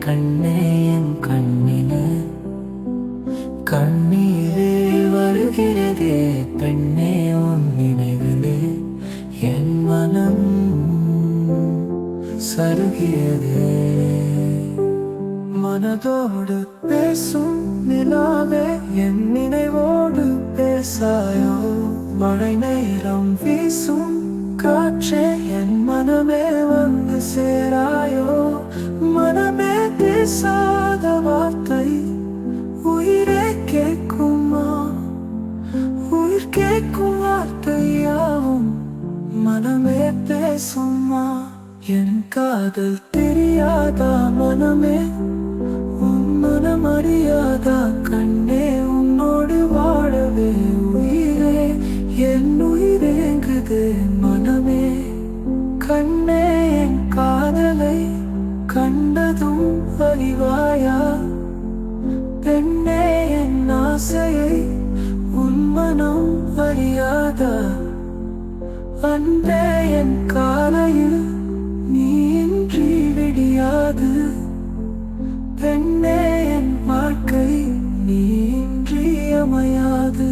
கண்ணே என் கண்ணிலே. கண்ணீரே வருகிறதே பெண்ணே உன் நினைவிலே. என் மனம் சருகியதே மனதோடு பேசும் நிலாவே என் நினைவோடு பேசாயோ. மழை நேரம் வீசும் காற்றே என் மனமே வந்து சேராயோ. பேசாத வார்த்தை. உயிரே கேட்குமா? உயிர் கேட்கும் வார்த்தையாவும் மனமே பேசுமா? என் காதல் தெரியாதா மனமே? உன் மனம் அறியாதா? கண்ணே உன்னோடு வாழவே உயிரே. என் உயிரேங்குது மனமே. கண்ணே கண்டதும் அறிவாயா பெண்ணே என் ஆசையை உன்மனம் அறியாதா? அன்பே என் காலையில் நீ இன்றி விடியாது. பெண்ணே என் வாழ்க்கை நீ அமையாது.